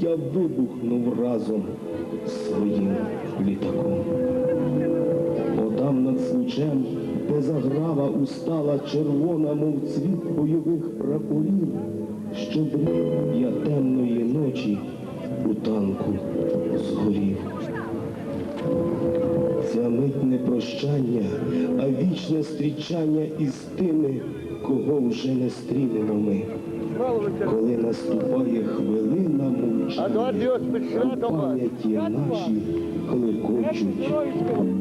я вибухнув разом своїм літаком. Отам над случем, де заграва устала червона, мов цвіт бойових прапорів, щоб я темної ночі у танку згорів. Ця мить не прощання, а вічне зустрічання із тими, кого вже не стрінемо ми. Коли наступає хвилина мучення, пам'яті наші клекочуть.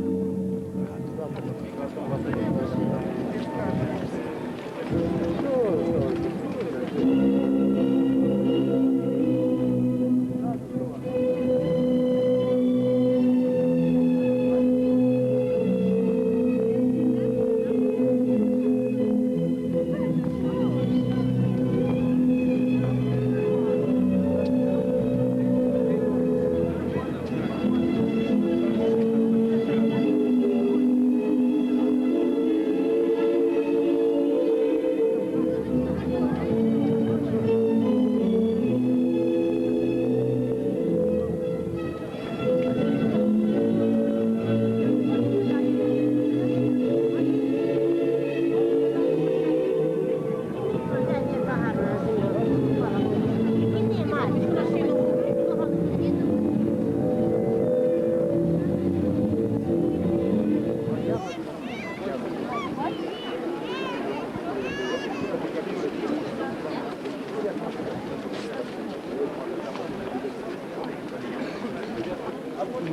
І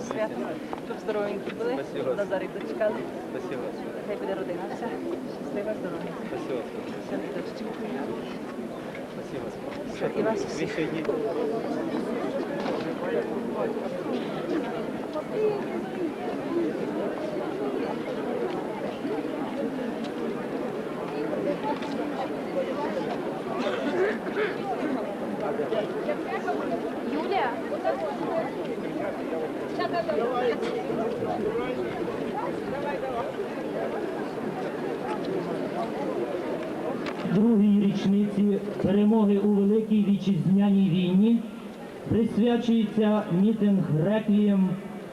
свято. Щоб здоровенькі були, Назарик дочекали. Спасибо. Хай буде родина вся. Щаслива, здорова. Спасибо. Все дощу. Спасибо. І вас всіх. Ви сьогодні другій річниці перемоги у Великій Вітчизняній війні присвячується мітинг реквієм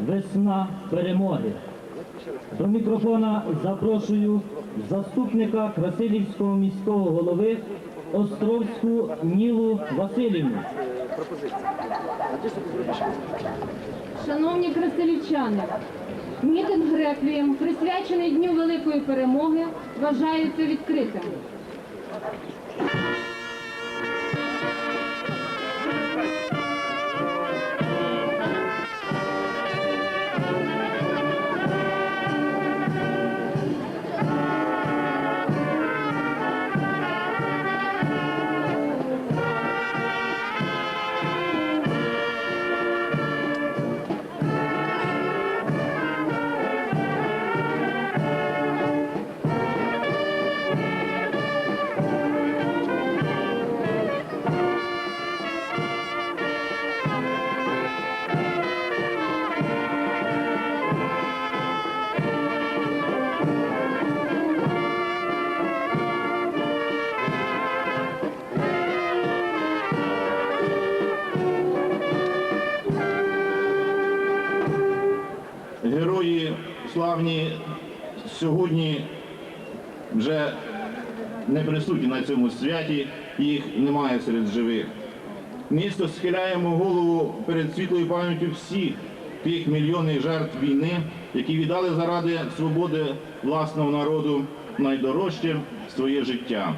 Весна перемоги. До мікрофона запрошую заступника Красилівського міського голови Островську Нілу Васильівну. Шановні красилівчани, мітинг реквієм, присвячений Дню Великої Перемоги, вважається відкритим. Не присутні на цьому святі, їх немає серед живих. Місто схиляємо голову перед світлою пам'яттю всіх тих мільйонів жертв війни, які віддали заради свободи власного народу найдорожче своє життя.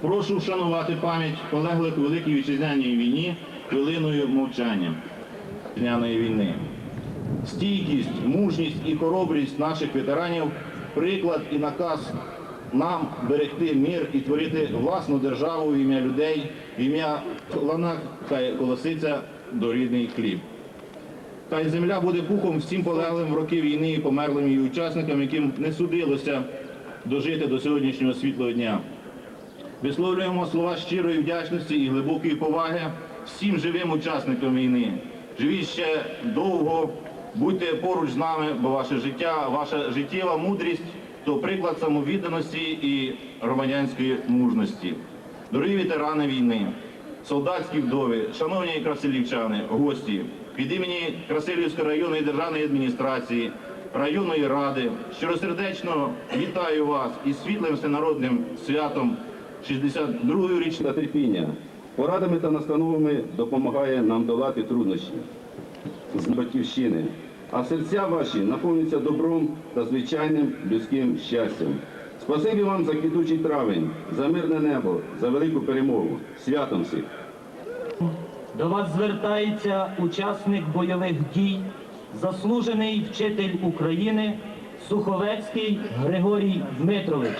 Прошу вшанувати пам'ять полеглих у Великій Вітчизняній війні хвилиною мовчання вітчизняної війни. Стійкість, мужність і хоробрість наших ветеранів приклад і наказ нам берегти мир і творити власну державу в ім'я людей, в ім'я лана хай колоситься до рідний хліб. Хай земля буде пухом всім полеглим в роки війни і померлим її учасникам, яким не судилося дожити до сьогоднішнього світлого дня. Висловлюємо слова щирої вдячності і глибокої поваги всім живим учасникам війни. Живіть ще довго Будьте поруч з нами, бо ваше життя, ваша життєва мудрість то приклад самовідданості і громадянської мужності. Дорогі ветерани війни, солдатські вдови, шановні красилівчани, гості, від імені Красилівської районної державної адміністрації, районної ради щиросердечно вітаю вас із світлим всенародним святом 62-ї річниці. терпіння. Порадами та настановами допомагає нам долати труднощі з батьківщини, а серця ваші наповнюються добром та звичайним людським щастям. Спасибі вам за квітучий травень, за мирне небо, за велику перемогу. Святом всіх! До вас звертається учасник бойових дій, заслужений вчитель України Суховецький Григорій Дмитрович.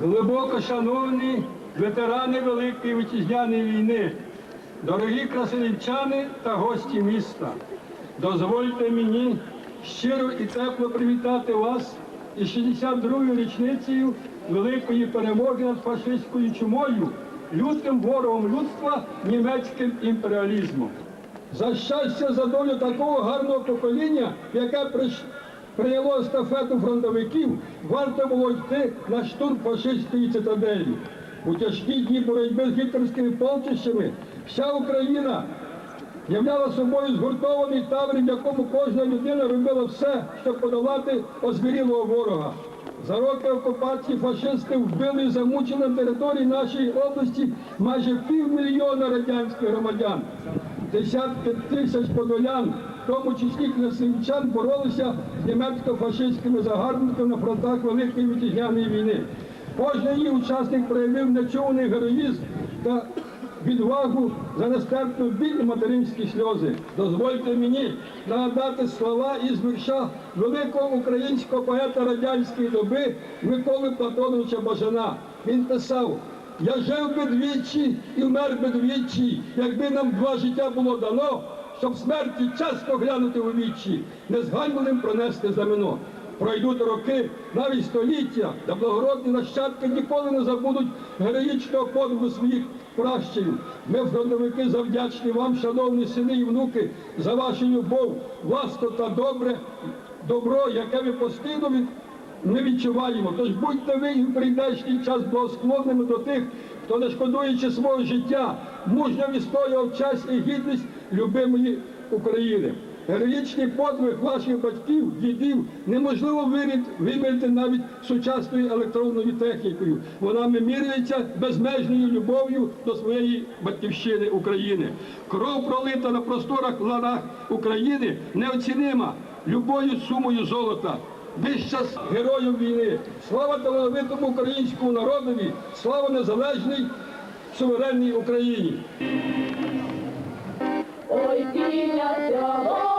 Глибоко шановні ветерани Великої Вітчизняної війни, дорогі красилівчани та гості міста, дозвольте мені щиро і тепло привітати вас із 62-ю річницею великої перемоги над фашистською чумою, лютим ворогом людства німецьким імперіалізмом. За щастя, за долю такого гарного покоління, яке прийняло естафету фронтовиків, варто було йти на штурм фашистської цитаделі. У тяжкі дні боротьби з гітлерськими полчищами вся Україна являла собою згуртований табір, в якому кожна людина робила все, щоб подолати озвірілого ворога. За роки окупації фашисти вбили і замучили на території нашої області майже півмільйона радянських громадян. Десятки тисяч подолян, в тому числі красивчан, боролися з німецько-фашистськими загарбниками на фронтах Великої Вітчизняної війни. Кожен її учасник проявив нечуваний героїзм та відвагу за нестерпну біль і материнські сльози. Дозвольте мені нагадати слова із вірша великого українського поета радянської доби Миколи Платоновича Бажана. Він писав. Я жив би двічі і вмер би двічі, якби нам два життя було дано, щоб смерті часто глянути у вічі, незганним пронести знамено. Пройдуть роки, навіть століття, та благородні нащадки ніколи не забудуть героїчного подвигу своїх пращурів. Ми, фронтовики, завдячні вам, шановні сини і внуки, за вашу любов, ласку та добре, добро, яке ви постійно від ми відчуваємо. Тож будьте ви і в прийдешній час благосклонними до тих, хто, не шкодуючи свого життя, мужньо відстоював честь і гідність любимої України. Героїчний подвиг ваших батьків, дідів неможливо вимірити навіть сучасною електронною технікою. Вона міряється безмежною любов'ю до своєї батьківщини України. Кров пролита на просторах ланах України неоцінима любою сумою золота. Вища героїв війни, слава талановитому українському народові, слава незалежній суверенній Україні. Ой, води,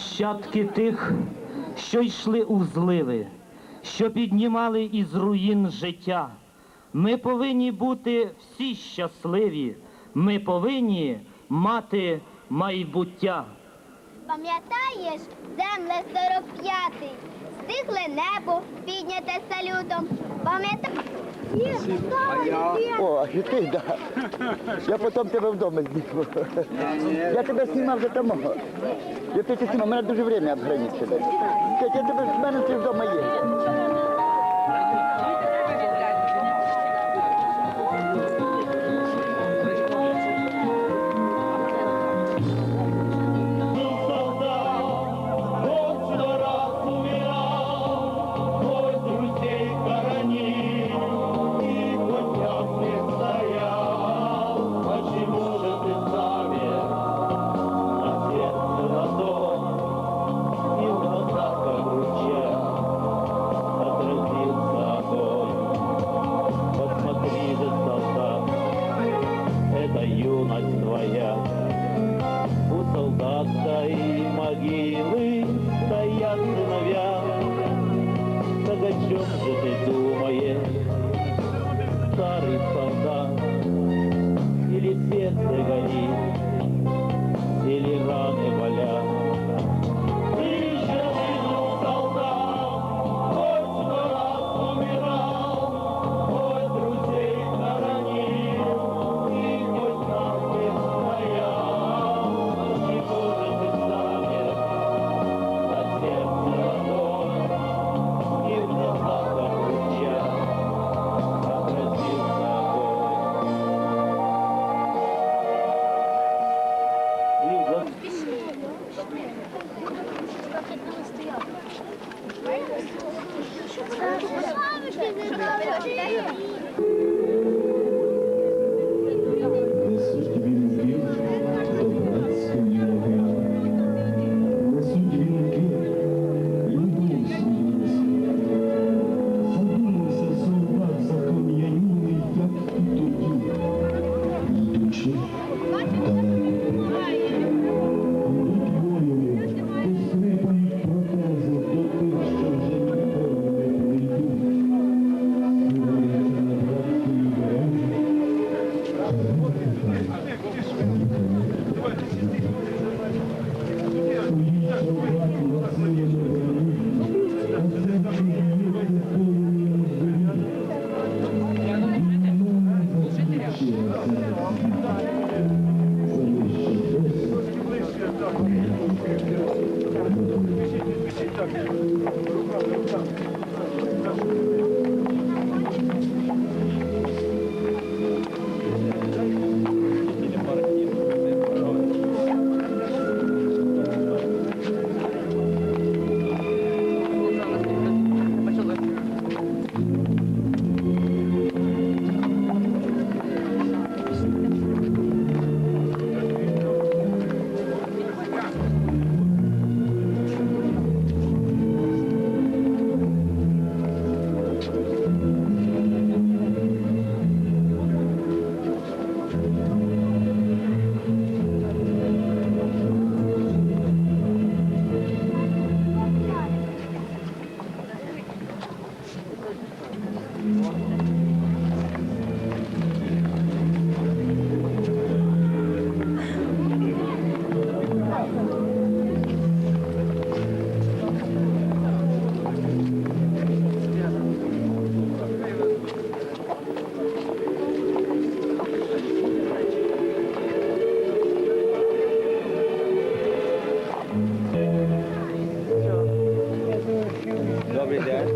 нащадки тих, що йшли у зливи, що піднімали із руїн життя. Ми повинні бути всі щасливі. Ми повинні мати майбуття. Пам'ятаєш, земле 45, стихле небо, підняте салютом. Пам'ятаєш? О, і ти, да. Я потім тебе вдома зніму. Я тебе знімав вже тому. Я тебе знімав, у мене дуже время обграничене. Я тебе, в мене ти вдома є.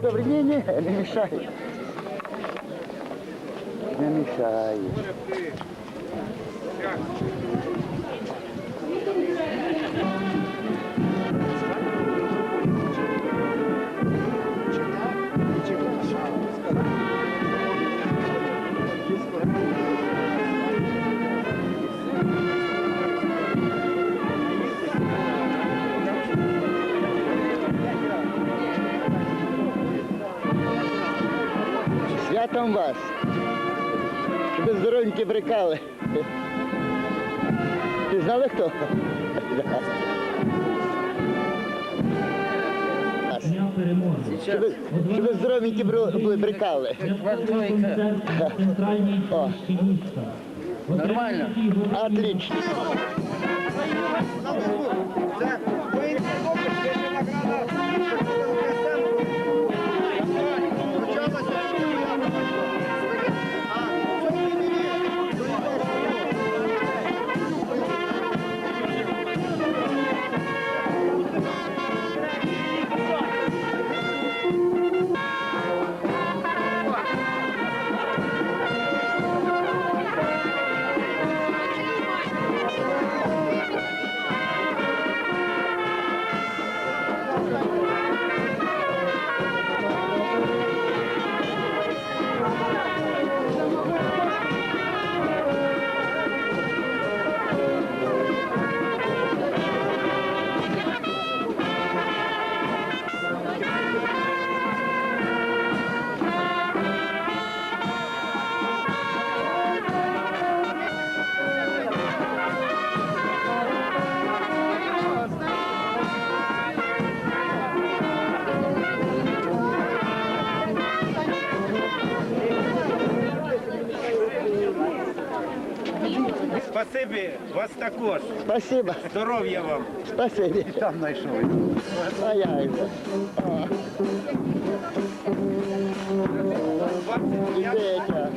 Добре, ні, ні, не мішай. Не мішай. Святом вас. Щоб ви здоровенькі брикали. Ти знали хто? Щоб ви, щоб здоровенькі були брикали. Нормально. Отлично. Спасибі, вас також. Спасибо. Здоров'я вам. Спасибі. Там знайшов. А я його. О. І Петя.